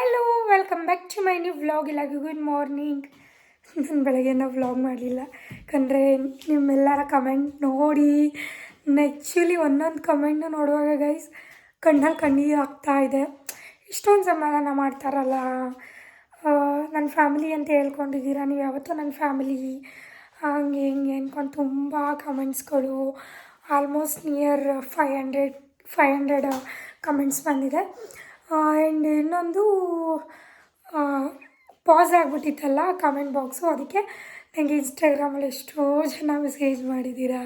Hello welcome back to my new vlog ಇಲ್ಲಾಗಿ good morning ನಾನು ಬೆಳಗ್ಗೆ ನಾವು ವ್ಲಾಗ್ ಮಾಡಲಿಲ್ಲ. ಯಾಕಂದರೆ ನಿಮ್ಮೆಲ್ಲರ ಕಮೆಂಟ್ ನೋಡಿ. ಆ್ಯಕ್ಚುಲಿ ಒಂದೊಂದು ಕಮೆಂಟ್ನ ನೋಡುವಾಗ ಗೈಸ್ ಕಣ್ಣಲ್ಲಿ ಕಣ್ಣೀರು ಆಗ್ತಾ ಇದೆ. ಇಷ್ಟೊಂದು ಸಮಾಧಾನ ಮಾಡ್ತಾರಲ್ಲ. ನನ್ನ ಫ್ಯಾಮಿಲಿ ಅಂತ ಹೇಳ್ಕೊಂಡಿದ್ದೀರಾ? ನೀವು ಯಾವತ್ತೂ ನನ್ನ ಫ್ಯಾಮಿಲಿ ಹಂಗೆ ಹಿಂಗೆ ಅಂದ್ಕೊಂಡು ತುಂಬ ಕಮೆಂಟ್ಸ್ಗಳು almost near five hundred five hundred comments ಬಂದಿದೆ. ಆ್ಯಂಡ್ ಇನ್ನೊಂದು ಪಾಸ್ ಆಗಿಬಿಟ್ಟಿತ್ತಲ್ಲ ಕಮೆಂಟ್ ಬಾಕ್ಸು ಅದಕ್ಕೆ ನನಗೆ ಇನ್ಸ್ಟಾಗ್ರಾಮಲ್ಲಿ ಎಷ್ಟೋ ಜನ ಮೆಸೇಜ್ ಮಾಡಿದ್ದೀರಾ.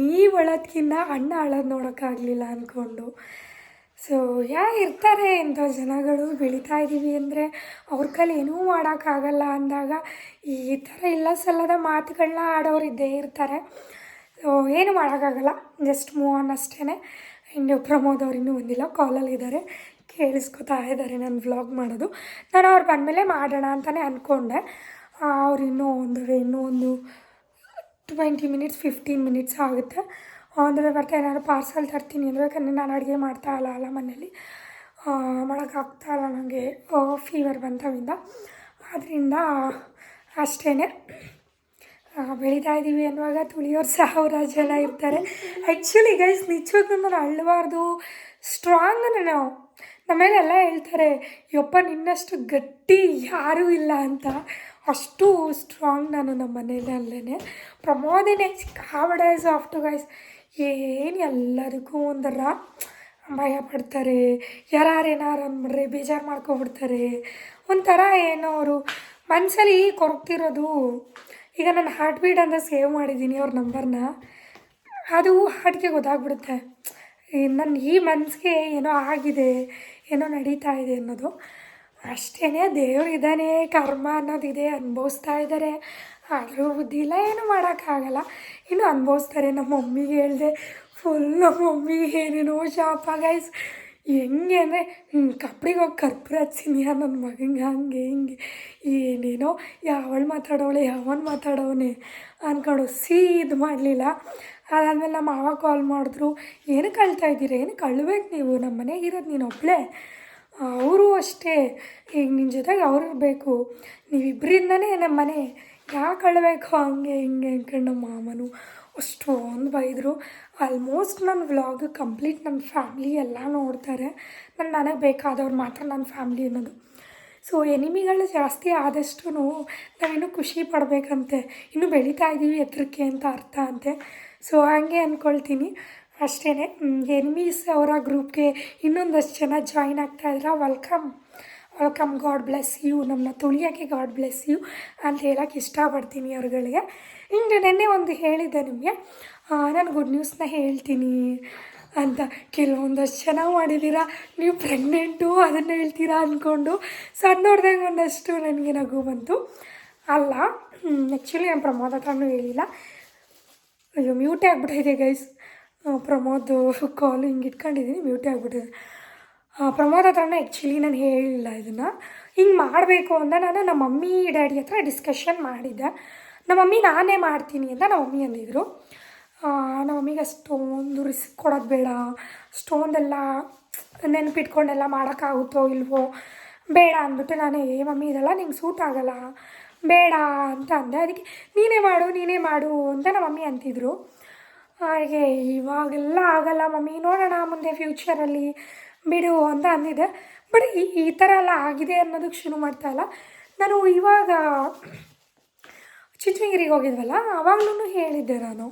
ನೀವು ಅಳೋದ್ಕಿಂತ ಅಣ್ಣ ಅಳೋದು ನೋಡೋಕ್ಕಾಗಲಿಲ್ಲ ಅಂದ್ಕೊಂಡು ಸೊ ಯಾ, ಇರ್ತಾರೆ ಇಂಥ ಜನಗಳು ಬೆಳೀತಾ ಇದ್ದೀವಿ ಅಂದರೆ ಅವ್ರ ಕೈಲಿ ಏನೂ ಮಾಡೋಕ್ಕಾಗಲ್ಲ ಅಂದಾಗ ಈ ಥರ ಇಲ್ಲ ಸಲ್ಲದ ಮಾತುಗಳನ್ನ ಆಡೋರು ಇದ್ದೇ ಇರ್ತಾರೆ. ಸೊ ಏನು ಮಾಡೋಕ್ಕಾಗಲ್ಲ. ಜಸ್ಟ್ ಮೂವ್ ಆನ್ ಅಷ್ಟೇ ಆ್ಯಂಡ್ ಪ್ರಮೋದ್ ಅವ್ರು ಇನ್ನೂ ಬಂದಿಲ್ಲ ಕಾಲಲ್ಲಿದ್ದಾರೆ ಕೇಳಿಸ್ಕೊತಾ ಇದ್ದಾರೆ ನಾನು ವ್ಲಾಗ್ ಮಾಡೋದು. ನಾನು ಅವ್ರು ಬಂದಮೇಲೆ ಮಾಡೋಣ ಅಂತಲೇ ಅಂದ್ಕೊಂಡೆ ಅವ್ರು ಇನ್ನೂ ಒಂದು ಇನ್ನೂ ಒಂದು ಟ್ವೆಂಟಿ ಮಿನಿಟ್ಸ್ ಫಿಫ್ಟೀನ್ ಮಿನಿಟ್ಸ್ ಆಗುತ್ತೆ. ಅಂದರೆ ಬರ್ತಾ ಏನಾದ್ರು ಪಾರ್ಸಲ್ ತರ್ತೀನಿ ಅಂದರೆ, ಯಾಕಂದರೆ ನಾನು ಅಡುಗೆ ಮಾಡ್ತಾ ಇಲ್ಲ ಅಲ್ಲ ಮನೇಲಿ ಇಲ್ಲ ನನಗೆ. ಫೀವರ್ ಬಂತವಿಂದ. ಆದ್ದರಿಂದ ಅಷ್ಟೇ ಬೆಳೀತಾ ಇದ್ದೀವಿ ಅನ್ನುವಾಗ ತುಳಿಯೋರು ಸಾವಿರ ಜನ ಇರ್ತಾರೆ. ಆ್ಯಕ್ಚುಲಿ ಗೈಸ್ ನಿಜವಾಗ್ಲೂ ನಾನು ಅಳ್ಳಬಾರ್ದು ಸ್ಟ್ರಾಂಗ್ ನಾನು ನಮ್ಮೇಲೆಲ್ಲ ಹೇಳ್ತಾರೆ ಯಪ್ಪ ನಿನ್ನಷ್ಟು ಗಟ್ಟಿ ಯಾರೂ ಇಲ್ಲ ಅಂತ. ಅಷ್ಟು ಸ್ಟ್ರಾಂಗ್ ನಾನು ನಮ್ಮ ಮನೆಯಲ್ಲೇ ಪ್ರಮೋದಿನೇ ಆಫ್ ಟು ಗೈಸ್ ಏನು ಎಲ್ಲರಿಗೂ ಒಂಥರ ಭಯ ಪಡ್ತಾರೆ. ಯಾರೇನಾರು ಅಂದ್ಬಿಡ್ರೆ ಬೇಜಾರು ಮಾಡ್ಕೊಬಿಡ್ತಾರೆ. ಒಂಥರ ಏನೋ ಅವರು ಮನಸ್ಸಲ್ಲಿ ಕೊರಗ್ತಿರೋದು. ಈಗ ನಾನು ಹಾರ್ಟ್ ಬೀಟ್ ಅಂತ ಸೇವ್ ಮಾಡಿದ್ದೀನಿ ಅವ್ರ ನಂಬರ್ನ ಅದು ಹಾರ್ಟ್ಗೆ ಗೊತ್ತಾಗ್ಬಿಡುತ್ತೆ. ನನ್ನ ಈ ಮನಸ್ಸಿಗೆ ಏನೋ ಆಗಿದೆ. ಏನೋ ನಡೀತಾ ಇದೆ ಅನ್ನೋದು. ಅಷ್ಟೇ ದೇವರಿದ್ದಾನೆ ಕರ್ಮ ಅನ್ನೋದಿದೆ ಅನುಭವಿಸ್ತಾ ಇದ್ದಾರೆ ಆದರೂ ಬುದ್ಧಿ ಇಲ್ಲ, ಏನೂ ಮಾಡೋಕ್ಕಾಗಲ್ಲ. ಇನ್ನು ಅನುಭವಿಸ್ತಾರೆ, ನಮ್ಮ ಮಮ್ಮಿಗೆ ಹೇಳಿದೆ ಫುಲ್ ನಮ್ಮ ಮಮ್ಮಿಗೆ ಏನೇನೋ ಶಾಪ ಗೈಸ್ ಹೆಂಗೆ ಅಂದರೆ ಕಪ್ಪಿಗೆ ಹೋಗಿ ಕರ್ಪೂರ ಹಚ್ಚಿನಿ ನನ್ನ ಮಗಂಗೆ ಹಂಗೆ, ಹಿಂಗೆ. ಏನೇನೋ, ಯಾವಳು ಮಾತಾಡೋಳೆ ಯಾವನು ಮಾತಾಡೋನೆ ಅಂದ್ಕೊಂಡು ಸೀದು ಮಾಡಲಿಲ್ಲ. ಅದಾದಮೇಲೆ ನಮ್ಮ ಮಾವ ಕಾಲ್ ಮಾಡಿದ್ರು. ಏನಕ್ಕೆ ಅಳ್ತಾ ಇದ್ದೀರಾ? ಏನು ಕಳ್ಬೇಕು ನೀವು? ನಮ್ಮ ಮನೆಗೆ ಇರೋದು ನೀನು ಒಬ್ಬಳೇ ಅವರು ಅಷ್ಟೇ. ಈಗ ನಿನ್ನ ಜೊತೆಗೆ ಅವರು ಇರಬೇಕು ನೀವಿಬ್ಬರಿಂದನೇ ನಮ್ಮ ಮನೆ. ಯಾಕೆ ಅಳಬೇಕು ಹಂಗೆ ಹಿಂಗೆ? ಅಂದ್ಕೊಂಡು ನಮ್ಮ ಮಾಮನು ಅಷ್ಟೊಂದು ಬೈದರು. ಆಲ್ಮೋಸ್ಟ್ ನನ್ನ ವ್ಲಾಗ್ ಕಂಪ್ಲೀಟ್ ನನ್ನ ಫ್ಯಾಮ್ಲಿ ಎಲ್ಲ ನೋಡ್ತಾರೆ. ನನ್ನ ನನಗೆ ಬೇಕಾದವ್ರು ಮಾತ್ರ ನನ್ನ ಫ್ಯಾಮ್ಲಿ ಅನ್ನೋದು. ಸೊ ಎನಿಮಿಗಳು ಜಾಸ್ತಿ ಆದಷ್ಟು ನಾವಿನ್ನೂ ಖುಷಿ ಪಡಬೇಕಂತೆ. ಇನ್ನೂ ಬೆಳೀತಾ ಇದ್ದೀವಿ ಎತ್ತರಕ್ಕೆ ಅಂತ ಅರ್ಥ ಅಂತೆ. ಸೊ ಹಾಗೆ ಅಂದ್ಕೊಳ್ತೀನಿ ಅಷ್ಟೇ ಎನಿಮೀಸ್ ಅವರ ಗ್ರೂಪ್ಗೆ ಇನ್ನೊಂದಷ್ಟು ಜನ join ಆಗ್ತಾಯಿದ್ರ welcome welcome God bless you ನಮ್ಮನ್ನ ತುಳಿಯೋಕ್ಕೆ ಗಾಡ್ ಬ್ಲೆಸ್ ಯು ಅಂತ ಹೇಳೋಕ್ಕೆ ಇಷ್ಟಪಡ್ತೀನಿ ಅವ್ರುಗಳಿಗೆ. ಹಿಂಗೆ ನೆನ್ನೆ ಒಂದು ಹೇಳಿದ್ದೆ ನಿಮಗೆ. ನಾನು ಗುಡ್ ನ್ಯೂಸ್ನ ಹೇಳ್ತೀನಿ ಅಂತ. ಕೆಲವೊಂದಷ್ಟು ಜನ ಮಾಡಿದ್ದೀರಾ ನೀವು ಪ್ರೆಗ್ನೆಂಟು ಅದನ್ನು ಹೇಳ್ತೀರಾ ಅಂದ್ಕೊಂಡು ಸಣ್ಣವ್ರದಾಗ ಒಂದಷ್ಟು ನನಗೆ ನಗು ಬಂತು. ಅಲ್ಲ ಆ್ಯಕ್ಚುಲಿ ನಾನು ಪ್ರಮೋದ ಹತ್ರನೂ ಹೇಳಿಲ್ಲ. ಅಯ್ಯೋ ಮ್ಯೂಟೇ ಆಗ್ಬಿಟ್ಟಿದೆ ಗೈಸ್ ಪ್ರಮೋದ್ ಕಾಲು ಹಿಂಗೆ ಇಟ್ಕೊಂಡಿದ್ದೀನಿ ಮ್ಯೂಟೇ ಆಗ್ಬಿಟ್ಟಿದೆ ಪ್ರಮೋದ್ ಹತ್ರನೇ ಆ್ಯಕ್ಚುಲಿ ನಾನು ಹೇಳಿಲ್ಲ ಇದನ್ನು. ಹಿಂಗೆ ಮಾಡಬೇಕು ಅಂತ ನಾನು ನಮ್ಮ ಮಮ್ಮಿ ಡ್ಯಾಡಿ ಹತ್ರ ಡಿಸ್ಕಷನ್ ಮಾಡಿದ್ದೆ. ನಮ್ಮ ಮಮ್ಮಿ, ನಾನೇ ಮಾಡ್ತೀನಿ ಅಂತ ನಮ್ಮ ಮಮ್ಮಿ ಅಂದಿದ್ರು. ನಮ್ಮ ಮಮ್ಮಿಗೆ ಅಷ್ಟೊಂದು ರಿಸ್ಕ್ ಕೊಡೋದು ಬೇಡ. ಅಷ್ಟೊಂದೆಲ್ಲ ನೆನಪಿಟ್ಕೊಂಡೆಲ್ಲ ಮಾಡೋಕ್ಕಾಗುತ್ತೋ ಇಲ್ವೋ? ಬೇಡ ಅಂದ್ಬಿಟ್ಟು ನಾನು, ಏ ಮಮ್ಮಿ, ಇದೆಲ್ಲ ನಿಂಗೆ ಸೂಟ್ ಆಗಲ್ಲ. ಬೇಡ ಅಂತ ಅಂದೆ. ಅದಕ್ಕೆ, ನೀನೇ ಮಾಡು ನೀನೇ ಮಾಡು ಅಂತ ನಮ್ಮ ಮಮ್ಮಿ ಅಂತಿದ್ರು. ಹಾಗೆ ಇವಾಗೆಲ್ಲ ಆಗಲ್ಲ ಮಮ್ಮಿ, ನೋಡೋಣ ಮುಂದೆ ಫ್ಯೂಚರಲ್ಲಿ ಬಿಡು ಅಂತ ಅಂದಿದ್ದೆ ಬಟ್ ಈ ಈ ಥರ ಎಲ್ಲ ಆಗಿದೆ ಅನ್ನೋದಕ್ಕೆ ಶುರು ಮಾಡ್ತಾ ಇಲ್ಲ. ನಾನು ಇವಾಗ ಚಿತ್ರಗಿರಿಗೆ ಹೋಗಿದ್ವಲ್ಲ ಆವಾಗಲೂ ಹೇಳಿದ್ದೆ ನಾನು,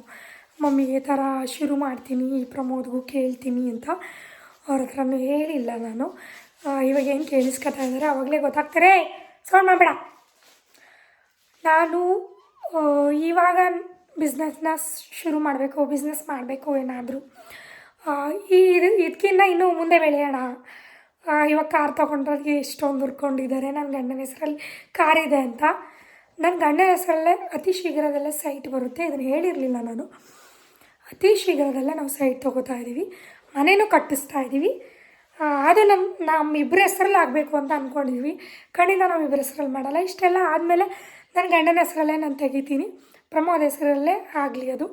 ಮಮ್ಮಿಗೆ ಥರ ಶುರು ಮಾಡ್ತೀನಿ, ಈ ಪ್ರಮೋದ್ಗೂ ಕೇಳ್ತೀನಿ ಅಂತ. ಅವ್ರ ಹತ್ರನೂ ಹೇಳಿಲ್ಲ ನಾನು. ಇವಾಗ ಏನು ಕೇಳಿಸ್ಕೊತಾ ಇದ್ದಾರೆ ಆವಾಗಲೇ ಗೊತ್ತಾಗ್ತಾರೆ. ಸೌಂಡ್ ಮಾಡಬೇಡ. ನಾನು ಇವಾಗ ಬಿಸ್ನೆಸ್ನ ಶುರು ಮಾಡಬೇಕು ಬಿಸ್ನೆಸ್ ಮಾಡಬೇಕು ಏನಾದರೂ ಈ ಇದು ಇದಕ್ಕಿಂತ ಇನ್ನೂ ಮುಂದೆ ಬೆಳೆಯೋಣ. ಇವಾಗ ಕಾರ್ ತೊಗೊಂಡ್ರಿಗೆ ಎಷ್ಟೊಂದು ಹುರ್ಕೊಂಡಿದ್ದಾರೆ. ನನ್ನ ಗಂಡನ ಹೆಸರಲ್ಲಿ ಕಾರ್ ಇದೆ ಅಂತ. ನನ್ನ ಗಂಡನ ಹೆಸರಲ್ಲೇ ಅತಿ ಶೀಘ್ರದಲ್ಲೇ ಸೈಟ್ ಬರುತ್ತೆ. ಇದನ್ನು ಹೇಳಿರಲಿಲ್ಲ ನಾನು. ಅತಿ ಶೀಘ್ರದಲ್ಲೇ ನಾವು ಸೈಟ್ ತೊಗೋತಾ ಇದ್ದೀವಿ ಮನೇನೂ ಕಟ್ಟಿಸ್ತಾ ಇದ್ದೀವಿ ಅದು ನಮ್ಮ ನಮ್ಮಿಬ್ಬರ ಹೆಸ್ರಲ್ಲಿ ಆಗಬೇಕು ಅಂತ ಅಂದ್ಕೊಂಡಿದ್ವಿ ಖಂಡಿತ ನಾವು ಇಬ್ಬರ ಹೆಸರಲ್ಲಿ ಮಾಡಲ್ಲ. ಇಷ್ಟೆಲ್ಲ ಆದಮೇಲೆ ನನ್ನ ಗಂಡನ ಹೆಸರಲ್ಲೇ ನಾನು ತೆಗಿತೀನಿ. ಪ್ರಮೋದ ಹೆಸರಲ್ಲೇ ಆಗಲಿ ಅದು.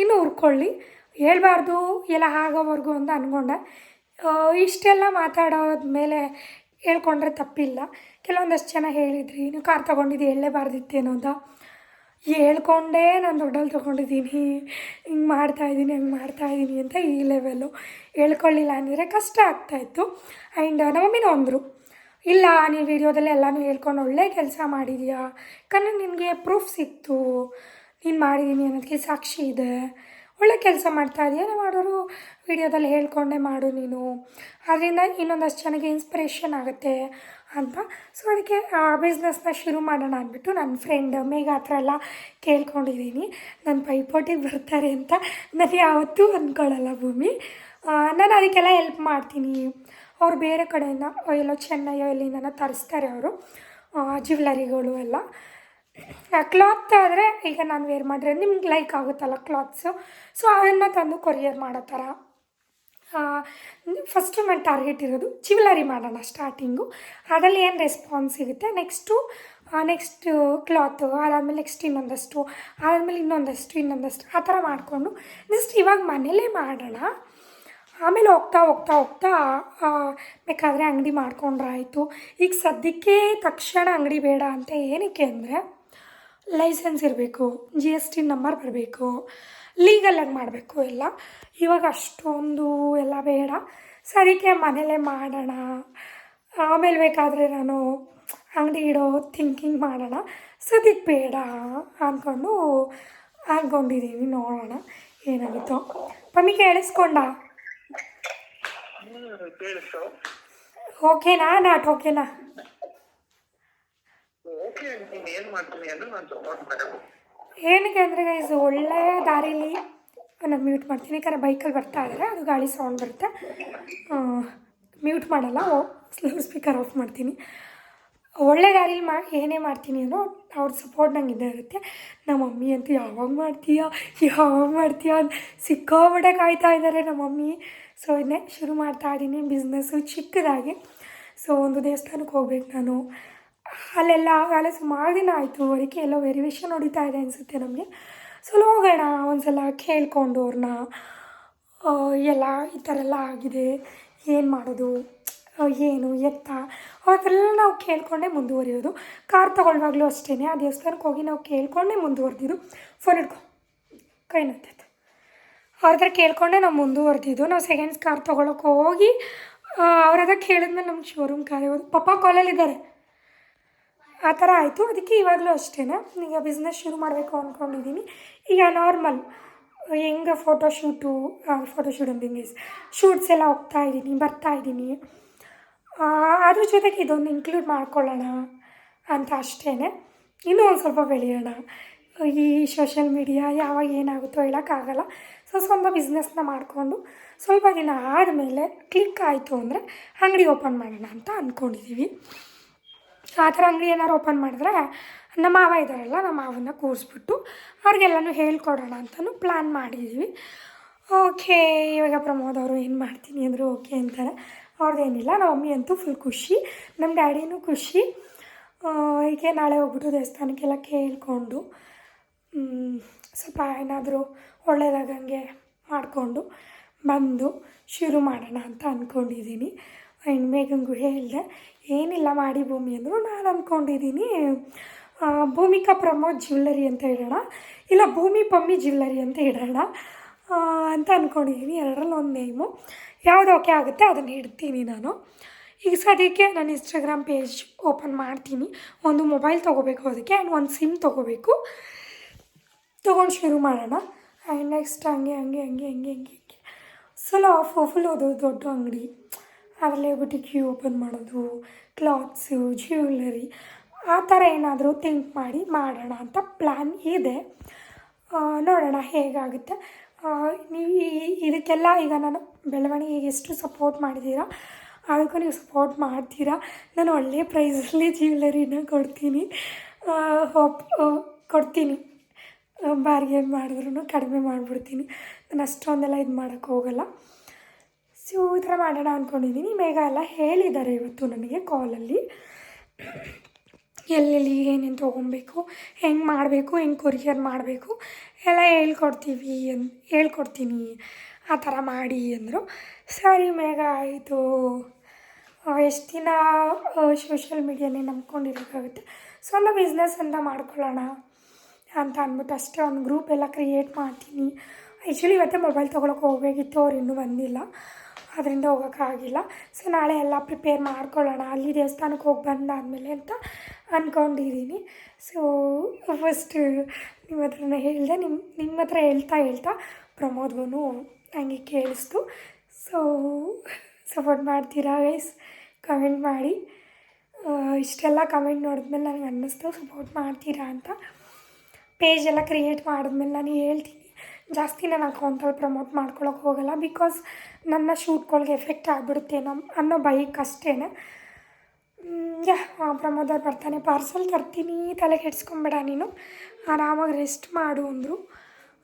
ಇನ್ನೂ ಹುರ್ಕೊಳ್ಳಿ. ಹೇಳ್ಬಾರ್ದು ಎಲ್ಲ ಆಗೋವರೆಗೂ ಅಂತ ಅಂದ್ಕೊಂಡೆ ಇಷ್ಟೆಲ್ಲ ಮಾತಾಡೋದ ಮೇಲೆ ಹೇಳ್ಕೊಂಡ್ರೆ ತಪ್ಪಿಲ್ಲ. ಕೆಲವೊಂದಷ್ಟು ಜನ ಹೇಳಿದ್ರಿ ನೀವು ಕಾರ್ ತೊಗೊಂಡಿದ್ದು ಹೇಳಲೇಬಾರ್ದಿತ್ತೇನೋ ಅಂತ. ಹೇಳ್ಕೊಂಡೇ ನಾನು ದೊಡ್ಡಲ್ಲಿ ತೊಗೊಂಡಿದ್ದೀನಿ. ಹಿಂಗೆ ಮಾಡ್ತಾಯಿದ್ದೀನಿ ಹಂಗೆ ಮಾಡ್ತಾಯಿದ್ದೀನಿ ಅಂತ ಈ ಲೆವೆಲ್ಲು ಹೇಳ್ಕೊಳ್ಳಿಲ್ಲ ಅಂದರೆ ಕಷ್ಟ ಆಗ್ತಾಯಿತ್ತು ಆ್ಯಂಡ್ ನಮ್ಮ ಮಮ್ಮಿನೂ ಅಂದರು. ಇಲ್ಲ ನೀವು ವಿಡಿಯೋದಲ್ಲಿ ಎಲ್ಲನೂ ಹೇಳ್ಕೊಂಡು ಒಳ್ಳೆ ಕೆಲಸ ಮಾಡಿದೀಯಾ? ಯಾಕಂದರೆ ನಿನಗೆ ಪ್ರೂಫ್ ಸಿಕ್ತು. ನೀನು ಮಾಡಿದ್ದೀನಿ ಅನ್ನೋದಕ್ಕೆ ಸಾಕ್ಷಿ ಇದೆ. ಒಳ್ಳೆ ಕೆಲಸ ಮಾಡ್ತಾ ಇದೆಯಾ? ಮಾಡೋರು ವಿಡಿಯೋದಲ್ಲಿ ಹೇಳ್ಕೊಂಡೆ ಮಾಡು ನೀನು. ಅದರಿಂದ ಇನ್ನೊಂದಷ್ಟು ಜನಕ್ಕೆ ಇನ್ಸ್ಪಿರೇಷನ್ ಆಗುತ್ತೆ ಅಂತ. ಸೊ ಅದಕ್ಕೆ ಬಿಸ್ನೆಸ್ನ ಶುರು ಮಾಡೋಣ ಅಂದ್ಬಿಟ್ಟು ನನ್ನ ಫ್ರೆಂಡ್ ಮೇಘ ಹತ್ರ ಎಲ್ಲ ಕೇಳ್ಕೊಂಡಿದ್ದೀನಿ ನನ್ನ ಪೈಪೋಟಿಗೆ ಬರ್ತಾರೆ ಅಂತ. ನಾನು ಯಾವತ್ತೂ ಅಂದ್ಕೊಳ್ಳಲ್ಲ ಭೂಮಿ. ನಾನು ಅದಕ್ಕೆಲ್ಲ ಹೆಲ್ಪ್ ಮಾಡ್ತೀನಿ. ಅವ್ರು ಬೇರೆ ಕಡೆಯಿಂದ ಎಲ್ಲೋ ಚೆನ್ನೈಯೋ ಎಲ್ಲಿಂದನೋ ತರಿಸ್ತಾರೆ ಅವರು ಜ್ಯುವೆಲರಿಗಳು ಎಲ್ಲ. ಕ್ಲಾತ್ ಆದರೆ ಈಗ ನಾನು ವೇರ್ ಮಾಡಿದ್ರೆ ನಿಮ್ಗೆ ಲೈಕ್ ಆಗುತ್ತಲ್ಲ ಕ್ಲಾತ್ಸು ಸೊ ಅದನ್ನು ತಂದು ಕೊರಿಯರ್ ಮಾಡೋ ಥರ. ಫಸ್ಟು ನಾನು ಟಾರ್ಗೆಟ್ ಇರೋದು ಜ್ಯುವೆಲರಿ ಮಾಡೋಣ ಸ್ಟಾರ್ಟಿಂಗು ಅದರಲ್ಲಿ ಏನು ರೆಸ್ಪಾನ್ಸ್ ಸಿಗುತ್ತೆ? ನೆಕ್ಸ್ಟು ನೆಕ್ಸ್ಟ್ ಕ್ಲಾತು ಅದಾದಮೇಲೆ ನೆಕ್ಸ್ಟ್ ಇನ್ನೊಂದಷ್ಟು, ಅದಾದಮೇಲೆ ಇನ್ನೊಂದಷ್ಟು ಇನ್ನೊಂದಷ್ಟು, ಆ ಥರ ಮಾಡಿಕೊಂಡು ನೆಕ್ಸ್ಟ್ ಇವಾಗ ಮನೇಲೇ ಮಾಡೋಣ. ಆಮೇಲೆ ಹೋಗ್ತಾ ಹೋಗ್ತಾ ಹೋಗ್ತಾ ಬೇಕಾದರೆ ಅಂಗಡಿ ಮಾಡ್ಕೊಂಡ್ರಾಯಿತು. ಈಗ ಸದ್ಯಕ್ಕೆ ತಕ್ಷಣ ಅಂಗಡಿ ಬೇಡ ಅಂತ ಏನಕ್ಕೆ ಅಂದರೆ ಲೈಸೆನ್ಸ್ ಇರಬೇಕು ಜಿ ಎಸ್ ಟಿ ನಂಬರ್ ಬರಬೇಕು ಲೀಗಲಾಗಿ ಮಾಡಬೇಕು ಎಲ್ಲ. ಇವಾಗ ಅಷ್ಟೊಂದು ಎಲ್ಲ ಬೇಡ. ಸದ್ಯಕ್ಕೆ ಮನೆಯಲ್ಲೇ ಮಾಡೋಣ. ಆಮೇಲೆ ಬೇಕಾದರೆ ನಾನು ಅಂಗಡಿ ಇಡೋ ಥಿಂಕಿಂಗ್ ಮಾಡೋಣ. ಸದ್ಯಕ್ಕೆ ಬೇಡ ಅಂದ್ಕೊಂಡು ಅಂದ್ಕೊಂಡಿದ್ದೀನಿ ನೋಡೋಣ ಏನಾಗುತ್ತೋ. ಹ್ಮ್ ಕೇಳಿಸ್ತು ಓಕೆನಾ ನಾಟ್ ಓಕೆನಾ ಏನಕ್ಕೆ ಅಂದರೆ ಗೈಸ್ ಒಳ್ಳೆಯ ದಾರೀಲಿ ನಾನು ಮ್ಯೂಟ್ ಮಾಡ್ತೀನಿ. ಯಾಕಂದರೆ ಬೈಕಲ್ಲಿ ಬರ್ತಾ ಇದ್ದಾರೆ ಅದು ಗಾಳಿ ಸೌಂಡ್ ಬರುತ್ತೆ. ಮ್ಯೂಟ್ ಮಾಡಲ್ಲ. ಸ್ಲೋ ಸ್ಪೀಕರ್ ಆಫ್ ಮಾಡ್ತೀನಿ. ಒಳ್ಳೆ ದಾರಿಲಿ ಮಾ ಏನೇ ಮಾಡ್ತೀನಿ ಅನ್ನೋ ಅವ್ರ ಸಪೋರ್ಟ್ ನಂಗೆ ಇದ್ದೇ ಇರುತ್ತೆ. ನಮ್ಮ ಮಮ್ಮಿ ಅಂತೂ ಯಾವಾಗ ಮಾಡ್ತೀಯಾ? ಯಾವಾಗ ಮಾಡ್ತೀಯಾ? ಅಂತ ಸಿಕ್ಕಾಪಟ್ಟೆ ಕಾಯ್ತಾ ಇದ್ದಾರೆ ನಮ್ಮ ಮಮ್ಮಿ. ಸೊ ಇದನ್ನೇ ಶುರು ಮಾಡ್ತಾ ಇದ್ದೀನಿ. ಬಿಸ್ನೆಸ್ಸು ಚಿಕ್ಕದಾಗಿ. ಸೊ ಒಂದು ದೇವಸ್ಥಾನಕ್ಕೆ ಹೋಗ್ಬೇಕು ನಾನು. ಅಲ್ಲೆಲ್ಲ ಆಗಲೇ ಸುಮಾರು ದಿನ ಆಯಿತು. ಅದಕ್ಕೆ ಎಲ್ಲೋ ವೆರಿವೇಷನ್ ಹೊಡಿತಾ ಇದೆ ಅನಿಸುತ್ತೆ ನಮಗೆ. ಸೊ ಹೋಗೋಣ ಹೋಗೋಣ. ಒಂದ್ಸಲ ಕೇಳ್ಕೊಂಡು ಅವ್ರನ್ನ. ಎಲ್ಲ ಈ ಥರ ಎಲ್ಲ ಆಗಿದೆ. ಏನು ಮಾಡೋದು? ಏನು? ಎತ್ತ? ಅವತ್ತೆಲ್ಲ ನಾವು ಕೇಳ್ಕೊಂಡೆ ಮುಂದುವರಿಯೋದು. ಕಾರ್ ತಗೊಳ್ಳುವಾಗಲೂ ಅಷ್ಟೇ ಆ ದೇವಸ್ಥಾನಕ್ಕೆ ಹೋಗಿ ನಾವು ಕೇಳ್ಕೊಂಡೆ ಮುಂದುವರೆದಿದ್ದು. ಫೋನ್ ಹಿಡ್ಕೊ. ಕೈ ನೋಯ್ತೈತೆ ಅವ್ರ ಹತ್ರ ಕೇಳ್ಕೊಂಡೆ ನಾವು ಮುಂದುವರೆದಿದ್ದು. ನಾವು ಸೆಕೆಂಡ್ಸ್ ಕಾರ್ ತೊಗೊಳಕ್ಕೆ ಹೋಗಿ ಅವ್ರ ಹತ್ರ ಕೇಳಿದ್ಮೇಲೆ ನಮ್ಗೆ ಶೋರೂಮ್ ಕಾರ್ ಹೋದು ಪಪ್ಪ ಕಾಲಲ್ಲಿದ್ದಾರೆ ಆ ಥರ ಆಯಿತು. ಅದಕ್ಕೆ ಇವಾಗಲೂ ಅಷ್ಟೇ ಈಗ ಬಿಸ್ನೆಸ್ ಶುರು ಮಾಡಬೇಕು ಅಂದ್ಕೊಂಡಿದ್ದೀನಿ ಈಗ ನಾರ್ಮಲ್ ಹೆಂಗೆ ಫೋಟೋಶೂಟು ಫೋಟೋಶೂಟ್ ಮೀನ್ಸ್ ಶೂಟ್ಸ್ ಎಲ್ಲ ಹೋಗ್ತಾ ಇದ್ದೀನಿ ಬರ್ತಾ ಇದ್ದೀನಿ ಅದ್ರ ಜೊತೆಗೆ ಇದೊಂದು ಇನ್ಕ್ಲೂಡ್ ಮಾಡ್ಕೊಳ್ಳೋಣ ಅಂತ ಅಷ್ಟೇ ಇನ್ನೂ ಒಂದು ಸ್ವಲ್ಪ ಬೆಳೆಯೋಣ. ಈ ಸೋಷಿಯಲ್ ಮೀಡಿಯಾ ಯಾವಾಗ ಏನಾಗುತ್ತೋ ಹೇಳೋಕ್ಕಾಗಲ್ಲ ಸೊ ಸ್ವಲ್ಪ ಬಿಸ್ನೆಸ್ನ ಮಾಡಿಕೊಂಡು ಸ್ವಲ್ಪ ದಿನ ಆದಮೇಲೆ ಕ್ಲಿಕ್ ಆಯಿತು ಅಂದರೆ ಅಂಗಡಿ ಓಪನ್ ಮಾಡೋಣ ಅಂತ ಅಂದ್ಕೊಂಡಿದ್ದೀವಿ ಆ ಥರ ಅಂಗಡಿ ಏನಾರು ಓಪನ್ ಮಾಡಿದ್ರೆ ನಮ್ಮ ಮಾವ ಇದ್ದಾರಲ್ಲ, ನಮ್ಮ ಮಾವನ್ನ ಕೂರಿಸ್ಬಿಟ್ಟು ಅವ್ರಿಗೆಲ್ಲನೂ ಹೇಳ್ಕೊಡೋಣ ಅಂತಲೂ ಪ್ಲ್ಯಾನ್ ಮಾಡಿದ್ದೀವಿ ಓಕೆ ಇವಾಗ ಪ್ರಮೋದ್ ಅವರು ಏನು ಮಾಡ್ತೀನಿ ಅಂದರು ಓಕೆ ಅಂತಾರೆ. ಅವ್ರದ್ದೇನಿಲ್ಲ ನಮ್ಮ ಮಮ್ಮಿ ಅಂತೂ ಫುಲ್ ಖುಷಿ, ನಮ್ಮ ಡ್ಯಾಡಿನೂ ಖುಷಿ. ಹೀಗೆ ನಾಳೆ ಹೋಗ್ಬಿಟ್ಟು ದೇವಸ್ಥಾನಕ್ಕೆಲ್ಲ ಕೇಳಿಕೊಂಡು ಸ್ವಲ್ಪ ಏನಾದರೂ ಒಳ್ಳೆಯದಾಗಂಗೆ ಮಾಡಿಕೊಂಡು ಬಂದು ಶುರು ಮಾಡೋಣ ಅಂತ ಅಂದ್ಕೊಂಡಿದ್ದೀನಿ ಆ್ಯಂಡ್ ಮೇಘಂಗೂ ಹೇಳಿದೆ, ಏನಿಲ್ಲ ಮಾಡಿ ಭೂಮಿ ಅಂದರು ನಾನು ಅಂದ್ಕೊಂಡಿದ್ದೀನಿ ಭೂಮಿಕಾ ಪ್ರಮೋದ್ ಜ್ಯುವೆಲ್ಲರಿ ಅಂತ ಇಡೋಣ ಇಲ್ಲ, ಭೂಮಿ ಪಮ್ಮಿ ಜ್ಯುವೆಲ್ಲರಿ ಅಂತ ಇಡೋಣ ಅಂತ ಅಂದ್ಕೊಂಡಿದ್ದೀನಿ ಎರಡರಲ್ಲಿ ಒಂದು ನೇಮು. ಯಾವುದು ಓಕೆ ಆಗುತ್ತೆ ಅದನ್ನು ಇಡ್ತೀನಿ ನಾನು. ಈಗ ಸದ್ಯಕ್ಕೆ ನಾನು ಇನ್ಸ್ಟಾಗ್ರಾಮ್ ಪೇಜ್ ಓಪನ್ ಮಾಡ್ತೀನಿ. ಒಂದು ಮೊಬೈಲ್ ತೊಗೋಬೇಕು ಅದಕ್ಕೆ ಆ್ಯಂಡ್ ಒಂದು ಸಿಮ್ ತೊಗೋಬೇಕು. ತೊಗೊಂಡು ಶುರು ಮಾಡೋಣ. ಆ್ಯಂಡ್ ನೆಕ್ಸ್ಟ್ ಹಂಗೆ ಹಂಗೆ ಹಂಗೆ ಹಂಗೆ ಹಂಗೆ ಹಂಗೆ. ಸಲ ಫುಲ್ ಅದು ದೊಡ್ಡ ಅಂಗಡಿ. ಅದರಲ್ಲೇ ಕ್ಯೂ ಓಪನ್ ಮಾಡೋದು ಕ್ಲಾತ್ಸು ಜ್ಯುವೆಲ್ಲರಿ ಆ ಥರ ಏನಾದರೂ ಥಿಂಕ್ ಮಾಡಿ ಮಾಡೋಣ ಅಂತ ಪ್ಲ್ಯಾನ್ ಇದೆ. ನೋಡೋಣ ಹೇಗಾಗುತ್ತೆ. ನೀವು ಇದಕ್ಕೆಲ್ಲ ಈಗ ನಾನು ಬೆಳವಣಿಗೆಗೆ ಎಷ್ಟು ಸಪೋರ್ಟ್ ಮಾಡಿದ್ದೀರಾ, ಅದಕ್ಕೂ ನೀವು ಸಪೋರ್ಟ್ ಮಾಡ್ತೀರಾ. ನಾನು ಒಳ್ಳೆಯ ಪ್ರೈಸಲ್ಲಿ ಜ್ಯುವೆಲ್ಲರಿನ ಕೊಡ್ತೀನಿ. ಹೋಪ್ ಕೊಡ್ತೀನಿ. ಬಾರ್ಗೇನ್ ಮಾಡಿದ್ರು ಕಡಿಮೆ ಮಾಡಿಬಿಡ್ತೀನಿ. ನಾನು ಅಷ್ಟೊಂದೆಲ್ಲ ಇದು ಮಾಡೋಕ್ಕೆ ಹೋಗಲ್ಲ. ಸೊ ಈ ಥರ ಮಾಡೋಣ ಅಂದ್ಕೊಂಡಿದ್ದೀನಿ ಮೇಘ ಎಲ್ಲ ಹೇಳಿದ್ದಾರೆ ಇವತ್ತು ನನಗೆ ಕಾಲಲ್ಲಿ ಎಲ್ಲೆಲ್ಲಿ ಏನೇನು ತೊಗೊಬೇಕು, ಹೆಂಗೆ ಮಾಡಬೇಕು, ಹೆಂಗೆ ಕೊರಿಯರ್ ಮಾಡಬೇಕು, ಎಲ್ಲ ಹೇಳ್ಕೊಡ್ತೀವಿ ಅನ್ ಹೇಳ್ಕೊಡ್ತೀನಿ. ಆ ಥರ ಮಾಡಿ ಅಂದರು. ಸರಿ ಮೇಘ, ಆಯಿತು. ಎಷ್ಟು ದಿನ ಸೋಷಿಯಲ್ ಮೀಡಿಯಾನೇ ನಂಬ್ಕೊಂಡಿರೋಕ್ಕಾಗುತ್ತೆ ಸೊ ಒಂದು ಬಿಸ್ನೆಸ್ ಅಂತ ಮಾಡ್ಕೊಳ್ಳೋಣ. ಅಂತ ಅಂದ್ಬಿಟ್ಟು ಅಷ್ಟೇ ಒಂದು ಗ್ರೂಪ್ ಎಲ್ಲ ಕ್ರಿಯೇಟ್ ಮಾಡ್ತೀನಿ. ಆ್ಯಕ್ಚುಲಿ ಇವತ್ತೇ ಮೊಬೈಲ್ ತೊಗೊಳಕ್ಕೆ ಹೋಗಬೇಕಿತ್ತು, ಅವ್ರು ಇನ್ನೂ ಬಂದಿಲ್ಲ. ಅದರಿಂದ ಹೋಗೋಕ್ಕಾಗಿಲ್ಲ. ಸೊ ನಾಳೆ ಎಲ್ಲ ಪ್ರಿಪೇರ್ ಮಾಡ್ಕೊಳ್ಳೋಣ. ಅಲ್ಲಿ ದೇವಸ್ಥಾನಕ್ಕೆ ಹೋಗಿ ಬಂದಾದಮೇಲೆ ಅಂತ ಅಂದ್ಕೊಂಡಿದ್ದೀನಿ ಸೊ ಫಸ್ಟ್ ನಿಮ್ಮ ಹತ್ರನೇ ಹೇಳಿದೆ ನಿಮ್ಮ ನಿಮ್ಮ ಹತ್ರ ಹೇಳ್ತಾ ಹೇಳ್ತಾ ಪ್ರಮೋದ್ಗೂ ನನಗೆ ಕೇಳಿಸ್ತು. ಸೊ ಸಪೋರ್ಟ್ ಮಾಡ್ತೀರಾ ಗೈಸ್ ಕಮೆಂಟ್ ಮಾಡಿ. ಇಷ್ಟೆಲ್ಲ ಕಮೆಂಟ್ ನೋಡಿದ್ಮೇಲೆ ನನಗೆ ಅನ್ನಿಸ್ತು. ಸಪೋರ್ಟ್ ಮಾಡ್ತೀರಾ ಅಂತ. ಪೇಜ್ ಎಲ್ಲ ಕ್ರಿಯೇಟ್ ಮಾಡಿದ್ಮೇಲೆ ನಾನು ಹೇಳ್ತೀನಿ. ಜಾಸ್ತಿ ನಾನು ಅಕೌಂಟಲ್ಲಿ ಪ್ರಮೋಟ್ ಮಾಡ್ಕೊಳಕ್ಕೆ ಹೋಗಲ್ಲ ಬಿಕಾಸ್ ನನ್ನ ಶೂಟ್ಗಳಿಗೆ ಎಫೆಕ್ಟ್ ಆಗಿಬಿಡುತ್ತೆ ನಮ್ಮ ಅನ್ನೋ ಬೈಕ್ ಅಷ್ಟೇ ಯಾ ಪ್ರಮೋದವ್ರು ಬರ್ತಾನೆ. ಪಾರ್ಸಲ್ ತರ್ತೀನಿ ತಲೆ ಕೆಡ್ಸ್ಕೊಂಬೇಡ ನೀನು. ಆರಾಮಾಗಿ ರೆಸ್ಟ್ ಮಾಡು ಅಂದರು.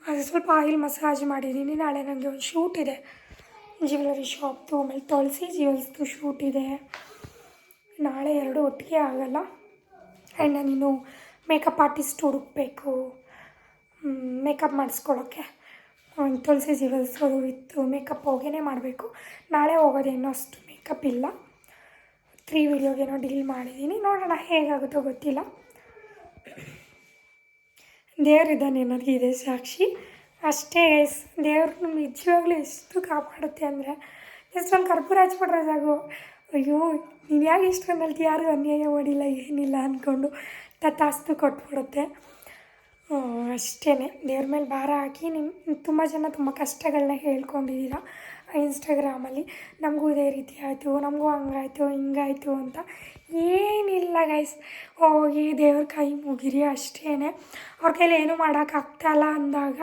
ಅದು ಸ್ವಲ್ಪ ಆಯಿಲ್ ಮಸಾಜ್ ಮಾಡಿದ್ದೀನಿ ನಾಳೆ ನನಗೆ ಒಂದು ಶೂಟ್ ಇದೆ. ಜ್ಯುವೆಲರಿ ಶಾಪ್ದು ಆಮೇಲೆ ತುಳಸಿ ಜ್ಯುವೆಲ್ಸ್ದು ಶೂಟ್ ಇದೆ. ನಾಳೆ ಎರಡು ಒಟ್ಟಿಗೆ ಆಗಲ್ಲ. ಆ್ಯಂಡ್ ನಾನಿನ್ನು ಮೇಕಪ್ ಆರ್ಟಿಸ್ಟ್ ಹುಡುಕ್ಬೇಕು. ಮೇಕಪ್ ಮಾಡಿಸ್ಕೊಳ್ಳೋಕ್ಕೆ ತುಳಸಿ ಜ್ಯುವೆಲ್ಸ್ ಅದು ವಿತ್ತು ಮೇಕಪ್ ಹೋಗೇ ಮಾಡಬೇಕು. ನಾಳೆ ಹೋಗೋದೇನೋ ಅಷ್ಟು ಮೇಕಪ್ ಇಲ್ಲ. ತ್ರೀ ವೀಡಿಯೋಗೇನೋ ಡೀಲ್ ಮಾಡಿದ್ದೀನಿ ನೋಡೋಣ ಹೇಗಾಗುತ್ತೋ ಗೊತ್ತಿಲ್ಲ. ದೇವರಿದ್ದಾನೆ ನನಗೆ ಇದೆ ಸಾಕ್ಷಿ. ಅಷ್ಟೇ ದೇವ್ರನ್ನ ದೇವ್ರು ನಿಜವಾಗ್ಲೂ ಎಷ್ಟು ಕಾಪಾಡುತ್ತೆ ಅಂದರೆ ಜಸ್ಟ್ ಒಂದು ಕರ್ಪೂರ ಹಚ್ಬಿಟ್ರೆ ಸಾಕು. ಅಯ್ಯೋ ನೀನು ಯಾಕೆ ಮೇಲೆ ಯಾರು ಅನ್ಯಾಯ ಮಾಡಿಲ್ಲ, ಏನಿಲ್ಲ ಅಂದ್ಕೊಂಡು ತತಾಸ್ತು ಕೊಟ್ಬಿಡುತ್ತೆ. ಅಷ್ಟೇ ದೇವ್ರ ಮೇಲೆ ಭಾರ ಹಾಕಿ ನಿಮ್ಮ ತುಂಬ ಜನ ತುಂಬ ಕಷ್ಟಗಳನ್ನ ಹೇಳ್ಕೊಂಡಿದ್ದೀರ ಇನ್ಸ್ಟಾಗ್ರಾಮಲ್ಲಿ ನಮಗೂ ಇದೇ ರೀತಿ ಆಯಿತು, ನಮಗೂ ಹಂಗಾಯಿತು, ಹಿಂಗಾಯಿತು ಅಂತ ಏನಿಲ್ಲ ಗೈಸ್ ಹೋಗಿ ದೇವ್ರ ಕೈ ಮುಗಿರಿ ಅಷ್ಟೇ ಅವ್ರ ಕೈಲಿ ಏನೂ ಮಾಡೋಕ್ಕಾಗ್ತಾಯಿಲ್ಲ ಅಂದಾಗ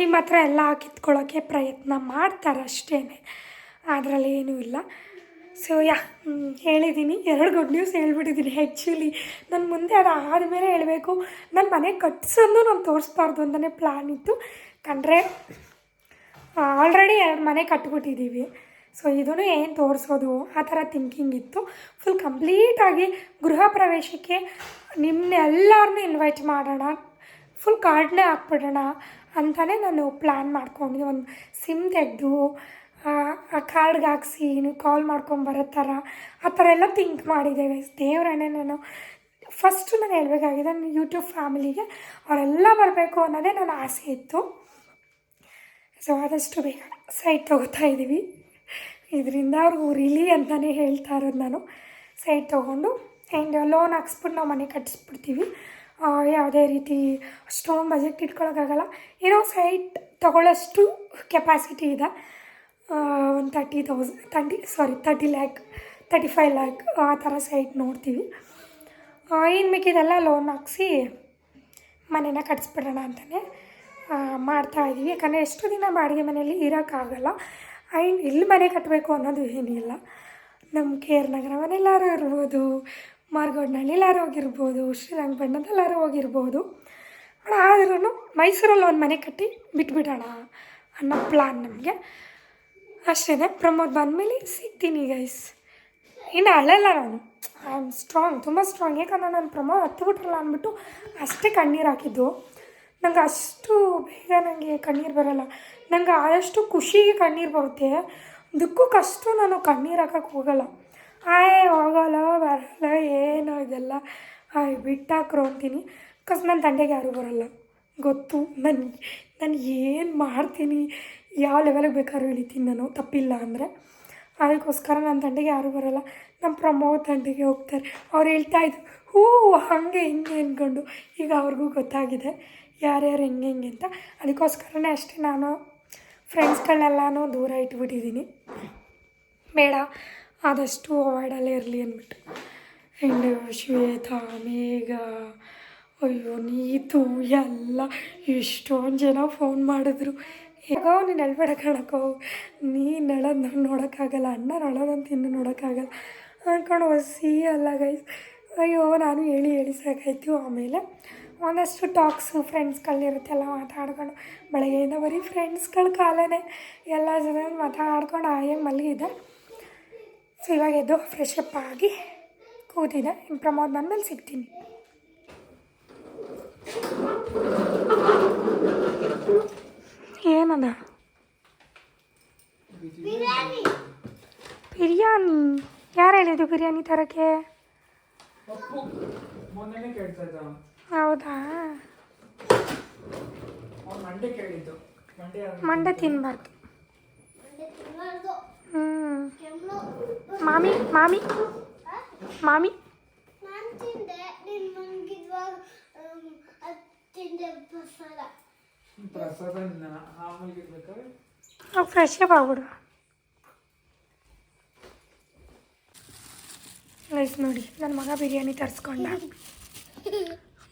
ನಿಮ್ಮ ಹತ್ರ ಎಲ್ಲ ಕಿತ್ಕೊಳ್ಳೋಕ್ಕೆ ಪ್ರಯತ್ನ ಮಾಡ್ತಾರೆ ಅಷ್ಟೇ ಅದರಲ್ಲಿ ಏನೂ ಇಲ್ಲ. ಸೊ ಯಾ ಹೇಳಿದ್ದೀನಿ ಎರಡು ಗುಡ್ ನ್ಯೂಸ್ ಹೇಳ್ಬಿಟ್ಟಿದ್ದೀನಿ ಆ್ಯಕ್ಚುಲಿ ನಾನು ಮುಂದೆ ಅದು ಆದಮೇಲೆ ಹೇಳಬೇಕು. ನನ್ನ ಮನೆ ಕಟ್ಸೋದು ನಾನು ತೋರಿಸ್ಬಾರ್ದು ಅಂತಲೇ ಪ್ಲ್ಯಾನ್ ಇತ್ತು. ಕಂಡ್ರೆ ಆಲ್ರೆಡಿ ಎರಡು ಮನೆ ಕಟ್ಬಿಟ್ಟಿದ್ದೀವಿ ಸೊ ಇದೂ ಏನು ತೋರಿಸೋದು? ಆ ಥರ ಥಿಂಕಿಂಗ್ ಇತ್ತು. ಫುಲ್ ಕಂಪ್ಲೀಟಾಗಿ ಗೃಹ ಪ್ರವೇಶಕ್ಕೆ ನಿಮ್ಮನ್ನೆಲ್ಲರನ್ನೂ ಇನ್ವೈಟ್ ಮಾಡೋಣ. ಫುಲ್ ಕಾರ್ಡ್ನೇ ಹಾಕ್ಬಿಡೋಣ ಅಂತಲೇ ನಾನು ಪ್ಲ್ಯಾನ್ ಮಾಡ್ಕೊಂಡಿದ್ದೆ. ಒಂದು ಸಿಮ್ ತೆಗೆದು ಆ ಕಾರ್ಡ್ಗೆ ಹಾಕ್ಸಿ ನೀವು ಕಾಲ್ ಮಾಡ್ಕೊಂಬರೋ ಥರ, ಆ ಥರ ಎಲ್ಲ ಥಿಂಕ್ ಮಾಡಿದ್ದೇವೆ. ದೇವರನ್ನೇ ನಾನು ಫಸ್ಟು ನಾನು ಹೇಳಬೇಕಾಗಿದೆ, ನನ್ನ ಯೂಟ್ಯೂಬ್ ಫ್ಯಾಮಿಲಿಗೆ ಅವರೆಲ್ಲ ಬರಬೇಕು ಅನ್ನೋದೇ ನನ್ನ ಆಸೆ ಇತ್ತು. ಸೊ ಆದಷ್ಟು ಬೇಗ ಸೈಟ್ ತೊಗೋತಾ ಇದ್ದೀವಿ. ಇದರಿಂದ ಅವ್ರಿಗೆ ಉರಿಲಿ ಅಂತಲೇ ಹೇಳ್ತಾ ಇರೋದು ನಾನು. ಸೈಟ್ ತೊಗೊಂಡು ಆ್ಯಂಡ್ ಲೋನ್ ಹಾಕ್ಸ್ಬಿಟ್ಟು ನಾವು ಮನೆ ಕಟ್ಟಿಸ್ಬಿಡ್ತೀವಿ ಯಾವುದೇ ರೀತಿ ಅಷ್ಟೊಂದು ಬಜೆಟ್ ಇಟ್ಕೊಳ್ಳೋಕ್ಕಾಗಲ್ಲ ಏನೋ ಸೈಟ್ ತೊಗೊಳ್ಳೋಷ್ಟು ಕೆಪಾಸಿಟಿ ಇದೆ. ಒಂದು thirty thousand thirty sorry thirty lakh thirty five lakh ಆ ಥರ ಸೈಟ್ ನೋಡ್ತೀವಿ. ಏನು ಬೇಕಿದೆಲ್ಲ ಲೋನ್ ಹಾಕ್ಸಿ ಮನೇನ ಕಟ್ಸ್ಬಿಡೋಣ ಅಂತಲೇ ಮಾಡ್ತಾ ಇದ್ದೀವಿ ಯಾಕಂದರೆ ಎಷ್ಟು ದಿನ ಬಾಡಿಗೆ ಮನೆಯಲ್ಲಿ ಇರೋಕ್ಕಾಗಲ್ಲ. ಆ್ಯಂಡ್ ಇಲ್ಲಿ ಮನೆ ಕಟ್ಟಬೇಕು ಅನ್ನೋದು ಏನಿಲ್ಲ. ನಮ್ಮ ಕೆ ಆರ್ ನಗರ ಮನೆಯಲ್ಲಾರು ಇರ್ಬೋದು ಮಾರ್ಗೋಡ್ನಳ್ಳಿಲಾರು ಹೋಗಿರ್ಬೋದು, ಶ್ರೀರಂಗಪಟ್ಟಣದಲ್ಲಾರು ಹೋಗಿರ್ಬೋದು. ಆದ್ರೂ ಮೈಸೂರಲ್ಲಿ ಒಂದು ಮನೆ ಕಟ್ಟಿ ಬಿಟ್ಬಿಡೋಣ ಅನ್ನೋ ಪ್ಲ್ಯಾನ್ ನಮಗೆ. ಅಷ್ಟೇ ಪ್ರಮೋದ್ ಬಂದಮೇಲೆ ಸಿಗ್ತೀನಿ ಗೈಸ್ ಇನ್ನು ಅಳಲ್ಲ ನಾನು. ಐ ಆಮ್ ಸ್ಟ್ರಾಂಗ್ ತುಂಬ ಸ್ಟ್ರಾಂಗ್ ಯಾಕಂದ್ರೆ ನಾನು ಪ್ರಮೋದ್ ಹತ್ತು ಬಿಟ್ರಲ್ಲ ಅಂದ್ಬಿಟ್ಟು ಅಷ್ಟೇ ಕಣ್ಣೀರು ಹಾಕಿದ್ದು. ನಂಗೆ ಅಷ್ಟು ಬೇಗ ನನಗೆ ಕಣ್ಣೀರು ಬರಲ್ಲ. ನಂಗೆ ಆದಷ್ಟು ಖುಷಿಗೆ ಕಣ್ಣೀರು ಬರುತ್ತೆ. ದುಃಖಕ್ಕಷ್ಟು ನಾನು ಕಣ್ಣೀರು ಹಾಕಕ್ಕೆ ಹೋಗಲ್ಲ. ಆಯ್ ಹೋಗಲ್ಲ, ಬರಲ್ಲ, ಏನೋ ಇದೆಲ್ಲ. ಆಯ್ ಬಿಟ್ಟಾಕ್ರು ಅಂತೀನಿ. ಬಿಕಾಸ್ ನನ್ನ ತಂಡೆಗೆ ಯಾರೂ ಬರಲ್ಲ. ಗೊತ್ತು? ನನ್ನ ನಾನು ಏನು ಮಾಡ್ತೀನಿ? ಯಾವ ಲೆವೆಲಿಗೆ ಬೇಕಾದ್ರೂ ಇಳಿತೀನಿ ನಾನು ತಪ್ಪಿಲ್ಲ ಅಂದರೆ. ಅದಕ್ಕೋಸ್ಕರ ನನ್ನ ತಂಡಿಗೆ ಯಾರೂ ಬರೋಲ್ಲ. ನಮ್ಮ ಪ್ರಮೋದ್ ತಂದೆಗೆ ಹೋಗ್ತಾರೆ. ಅವ್ರು ಹೇಳ್ತಾ ಇದ್ರು, ಹೂ, ಹಾಗೆ, ಹಿಂಗೆ ಅಂದ್ಕೊಂಡು ಈಗ ಅವ್ರಿಗೂ ಗೊತ್ತಾಗಿದೆ, ಯಾರ್ಯಾರು ಹೆಂಗೆ ಹೆಂಗೆ ಅಂತ. ಅದಕ್ಕೋಸ್ಕರನೇ ಅಷ್ಟೇ ನಾನು ಫ್ರೆಂಡ್ಸ್ಗಳನ್ನೆಲ್ಲನೂ ದೂರ ಇಟ್ಬಿಟ್ಟಿದ್ದೀನಿ. ಬೇಡ, ಆದಷ್ಟು ಅವಾಯ್ಡಲ್ಲೇ ಇರಲಿ ಅಂದ್ಬಿಟ್ಟು. ಆ್ಯಂಡ್ ಶ್ವೇತಾ, ಮೇಘ, ಅಯ್ಯೋ, ನೀತು, ಎಲ್ಲ ಎಷ್ಟೊಂದು ಜನ ಫೋನ್ ಮಾಡಿದ್ರು. ಹೇಗೋ ನೀನು ಅಳ್ಬೇಡ ಕಣಕೋ ನೀನು ಅಳೋದು ನಾನು ನೋಡೋಕ್ಕಾಗಲ್ಲ ಅಣ್ಣ ಅಳೋದಂತ ಇನ್ನೂ ನೋಡೋಕ್ಕಾಗಲ್ಲ. ಅಂದ್ಕೊಂಡು ಹೊಸಿ ಅಲ್ಲ ಗೈಸ್ ಅಯ್ಯೋ, ನಾನು ಹೇಳಿ ಹೇಳಿ ಸಾಕಾಯ್ತು. ಆಮೇಲೆ ಒಂದಷ್ಟು ಟಾಕ್ಸು ಫ್ರೆಂಡ್ಸ್ಗಳಿರುತ್ತೆ ಎಲ್ಲ ಮಾತಾಡ್ಕೊಂಡು. ಬೆಳಗ್ಗೆಯಿಂದ ಬರೀ ಫ್ರೆಂಡ್ಸ್ಗಳ ಕಾಲನೇ. ಎಲ್ಲ ಜನ ಮಾತಾಡ್ಕೊಂಡು ಆಯೇ ಮಲಗಿದ್ದೆ. ಸೊ ಇವಾಗ ಎದ್ದು ಫ್ರೆಶ್ ಅಪ್ ಆಗಿ ಕೂತಿದೆ ಪ್ರಮೋದ್ ಬಂದಮೇಲೆ ಸಿಗ್ತೀನಿ. ಏನದ? ಬಿರಿಯಾನಿ. ಯಾರು ಹೇಳಿದ್ದು ಬಿರಿಯಾನಿ ತರಕ್ಕೆ. ಹೌದಾ? ಮಂಡೆ ತಿನ್ಬಾರ್ದು. ಹ್ಞೂ ಮಾಮಿ ಮಾಮಿ. ಮಾಮಿ. ನಾನು ತಿಂದೆ. ಫ್ರೆಶ್ ಅಪ್ ಆಗ್ಬಿಡು ಗೈಸ್ ನೋಡಿ ನನ್ನ ಮಗ ಬಿರಿಯಾನಿ ತರಿಸ್ಕೊಂಡ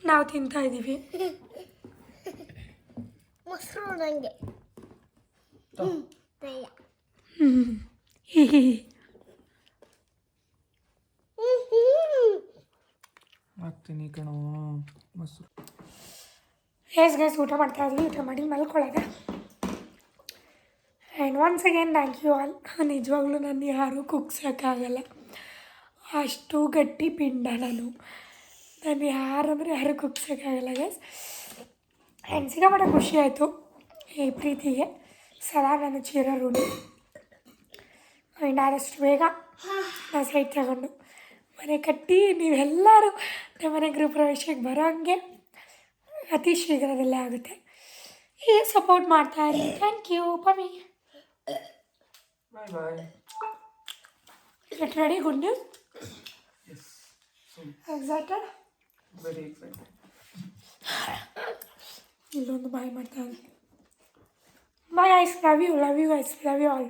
ನಾವು ತಿಂತಾ ಇದ್ದೀವಿ ಮೊಸರು ನನಗೆ ಬೇಯ ಗೈಸ್ ಊಟ ಮಾಡ್ತಾ ಇದ್ವಿ, ಊಟ ಮಾಡಿ ಮಲ್ಕೊಳ್ಳೋದೆ and once again thank you all ನಿಜವಾಗ್ಲೂ ನಾನು ಯಾರೂ ಕುಗ್ಸೋಕ್ಕಾಗಲ್ಲ ಅಷ್ಟು ಗಟ್ಟಿ ಪಿಂಡ ನಾನು. ನಾನು ಯಾರಂದ್ರೆ ಯಾರು ಕುಗ್ಸೋಕ್ಕಾಗಲ್ಲ ಗೈಸ್ ಆ್ಯಂಡ್ ಸಿಕ್ಕಾಪಟ್ಟೆ ಖುಷಿ ಆಯಿತು, ಈ ಪ್ರೀತಿಗೆ. ಸದಾ ನಾನು ಚಿರಋಣಿ ಆ್ಯಂಡ್ ಆದಷ್ಟು ಬೇಗ ನಾನು ಸೈಟ್ ತಗೊಂಡು. ಮನೆ ಕಟ್ಟಿ, ನೀವೆಲ್ಲರೂ ನಮ್ಮ ಮನೆ ಗೃಹ ಪ್ರವೇಶಕ್ಕೆ ಬರೋ ಹಂಗೆ. ಅತಿ ಶೀಘ್ರದಲ್ಲೇ ಆಗುತ್ತೆ. ಹೀಗೆ ಸಪೋರ್ಟ್ ಮಾಡ್ತಾ ಇರಿ. Thank you ಪಮಿ bye bye get ready good news yes so excited very excited ಇಲ್ಲೊಂದು ಬಾಯ್ ಮಾಡ್ತಾ ಇದ್ದೀನಿ. Bye ice love you love you ice love you all